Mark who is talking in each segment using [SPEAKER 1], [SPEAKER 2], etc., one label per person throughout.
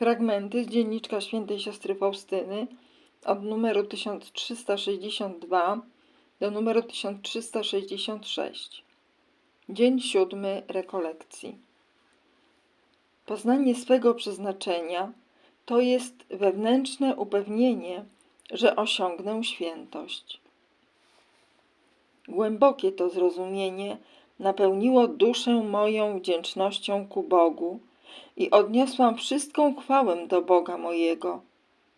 [SPEAKER 1] Fragmenty z dzienniczka świętej siostry Faustyny od numeru 1362 do numeru 1366. Dzień siódmy rekolekcji. Poznanie swego przeznaczenia to jest wewnętrzne upewnienie, że osiągnę świętość. Głębokie to zrozumienie napełniło duszę moją wdzięcznością ku Bogu i odniosłam wszystką chwałę do Boga mojego,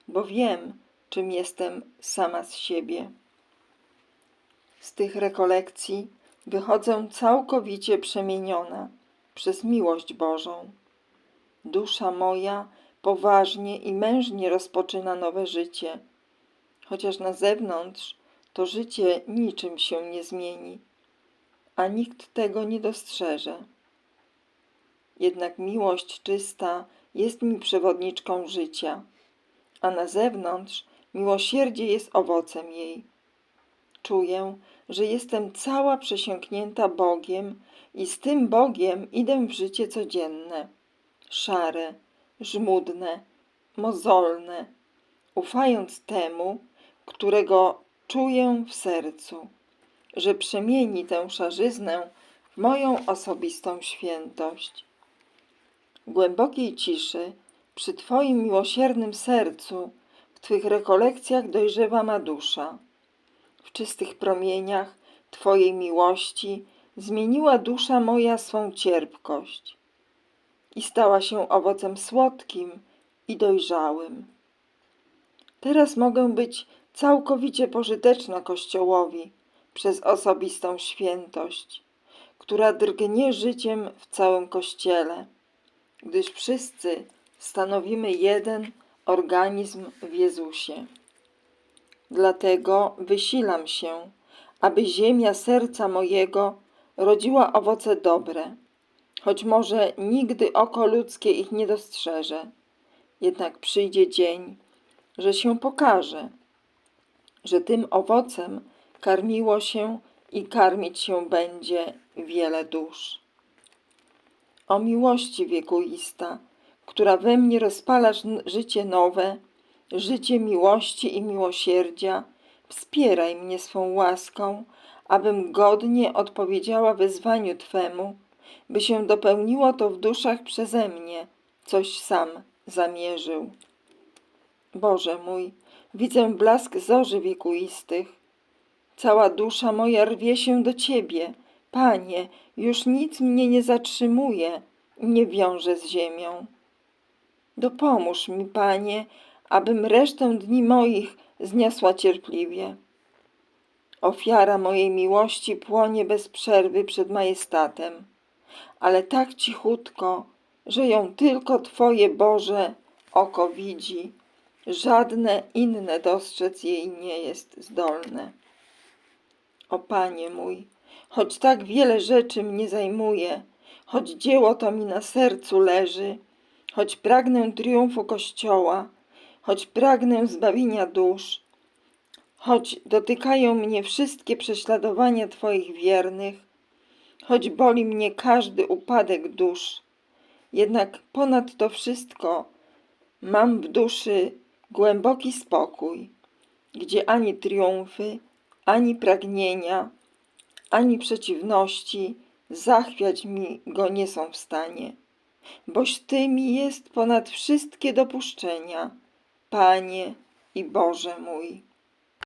[SPEAKER 1] bo wiem, czym jestem sama z siebie. Z tych rekolekcji wychodzę całkowicie przemieniona przez miłość Bożą. Dusza moja poważnie i mężnie rozpoczyna nowe życie, chociaż na zewnątrz to życie niczym się nie zmieni, a nikt tego nie dostrzeże. Jednak miłość czysta jest mi przewodniczką życia, a na zewnątrz miłosierdzie jest owocem jej. Czuję, że jestem cała przesiąknięta Bogiem i z tym Bogiem idę w życie codzienne, szare, żmudne, mozolne, ufając temu, którego czuję w sercu, że przemieni tę szarzyznę w moją osobistą świętość. Głębokiej ciszy, przy Twoim miłosiernym sercu, w Twych rekolekcjach dojrzewa ma dusza. W czystych promieniach Twojej miłości zmieniła dusza moja swą cierpkość i stała się owocem słodkim i dojrzałym. Teraz mogę być całkowicie pożyteczna Kościołowi przez osobistą świętość, która drgnie życiem w całym Kościele, gdyż wszyscy stanowimy jeden organizm w Jezusie. Dlatego wysilam się, aby ziemia serca mojego rodziła owoce dobre, choć może nigdy oko ludzkie ich nie dostrzeże. Jednak przyjdzie dzień, że się pokaże, że tym owocem karmiło się i karmić się będzie wiele dusz. O miłości wiekuista, która we mnie rozpalasz n- życie nowe, życie miłości i miłosierdzia, wspieraj mnie swą łaską, abym godnie odpowiedziała wezwaniu Twemu, by się dopełniło to w duszach przeze mnie, coś sam zamierzył. Boże mój, widzę blask zorzy wiekuistych. Cała dusza moja rwie się do Ciebie. Panie, już nic mnie nie zatrzymuje, nie wiąże z ziemią. Dopomóż mi, Panie, abym resztę dni moich zniosła cierpliwie. Ofiara mojej miłości płonie bez przerwy przed majestatem, ale tak cichutko, że ją tylko Twoje Boże oko widzi, żadne inne dostrzec jej nie jest zdolne. O Panie mój, choć tak wiele rzeczy mnie zajmuje, choć dzieło to mi na sercu leży, choć pragnę triumfu Kościoła, choć pragnę zbawienia dusz, choć dotykają mnie wszystkie prześladowania Twoich wiernych, choć boli mnie każdy upadek dusz, jednak ponad to wszystko mam w duszy głęboki spokój, gdzie ani triumfy, ani pragnienia, ani przeciwności zachwiać mi go nie są w stanie. Boś Ty mi jest ponad wszystkie dopuszczenia, Panie i Boże mój.